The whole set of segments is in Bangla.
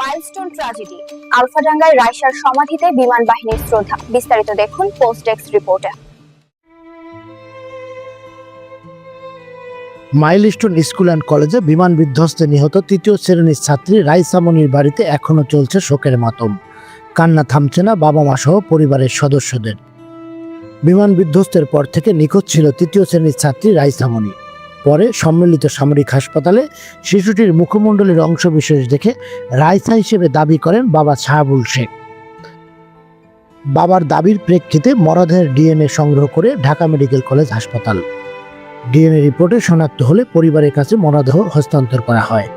মাইলস্টোন ট্র্যাজেডি আলফাডাঙ্গায় রাইসার সমাধিতে বিমান বাহিনীর শ্রদ্ধা। বিস্তারিত দেখুন পোস্ট ডেস্ক রিপোর্টে। মাইলস্টোন স্কুল অ্যান্ড কলেজে বিমান বিধ্বস্তে নিহত তৃতীয় শ্রেণির ছাত্রী রাইসামনির বাড়িতে এখনও চলছে শোকের মাতম। কান্না থামছে না বাবা মা সহ পরিবারের সদস্যদের। বিমান বিধ্বস্তের পর থেকে নিখোঁজ ছিল তৃতীয় শ্রেণির ছাত্রী রাইসামনি পরে সম্মিলিত সামরিক হাসপাতালে শিশুটির মুখমণ্ডলের অংশবিশেষ দেখে রাইসা হিসেবে দাবি করেন বাবা শাহাবুল শেখ। বাবার দাবির প্রেক্ষিতে মরদেহের ডিএনএ সংগ্রহ করে ঢাকা মেডিকেল কলেজ হাসপাতাল। ডিএনএ রিপোর্টে শনাক্ত হলে পরিবারের কাছে মরদেহ হস্তান্তর করা হয়।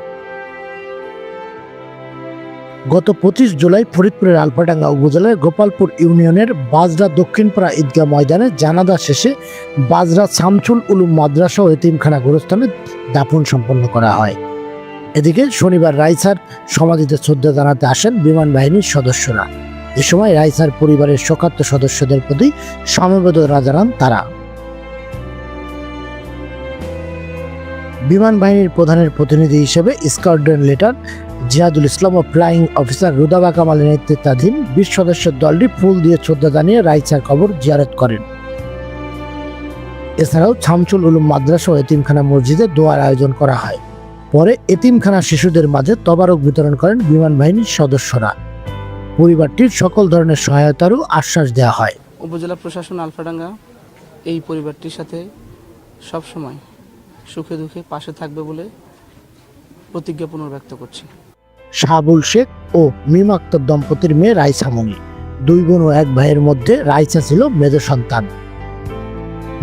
গত পঁচিশ জুলাই ফরিদপুরের আলফাডাঙ্গা উপজেলার গোপালপুর ইউনিয়নের বাজরা দক্ষিণপাড়া ঈদগাহ ময়দানে জানাজা শেষে বাজরা শামসুল উলুম মাদ্রাসা ও এতিমখানা গোরস্থানে দাফন সম্পন্ন করা হয়। এদিকে শনিবার রাইসার সমাধিতে শ্রদ্ধা জানাতে আসেন বিমান বাহিনীর সদস্যরা। এ সময় রাইসার পরিবারের শোকাত্ম সদস্যদের প্রতি সমবেদনা জানান তারা। বিমান বাহিনীর প্রধানের প্রতিনিধি হিসেবে স্কোয়াড্রন লিডার জিহাদুল ইসলাম ও ফ্লাইং অফিসার রুদাবা কামালের নেতৃত্বাধীন বিশ সদস্যের দলটি ফুল দিয়ে শ্রদ্ধা জানিয়ে রাইসার কবর জিয়ারত করেন। এছাড়াও ছামচুল উলুম মাদ্রাসা ও এতিমখানা মসজিদে দোয়ার আয়োজন করা হয়। পরে এতিমখানা শিশুদের মাঝে তবারক বিতরণ করেন বিমান বাহিনীর সদস্যরা। পরিবারটির সকল ধরনের সহায়তারও আশ্বাস দেওয়া হয়। উপজেলা প্রশাসন আলফাডাঙ্গা এই পরিবারটির সাথে সব সময় সুখে দুঃখে পাশে থাকবে বলে প্রতিজ্ঞা পুনর্ব্যক্ত করছি। শাহাবুল শেখ ও মিম আক্তার দম্পতির মেয়ে রাইসা মনি দুই বোন ও এক ভাইয়ের মধ্যে রাইসা ছিল মেজ সন্তান।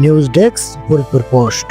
News desk Faridpur post.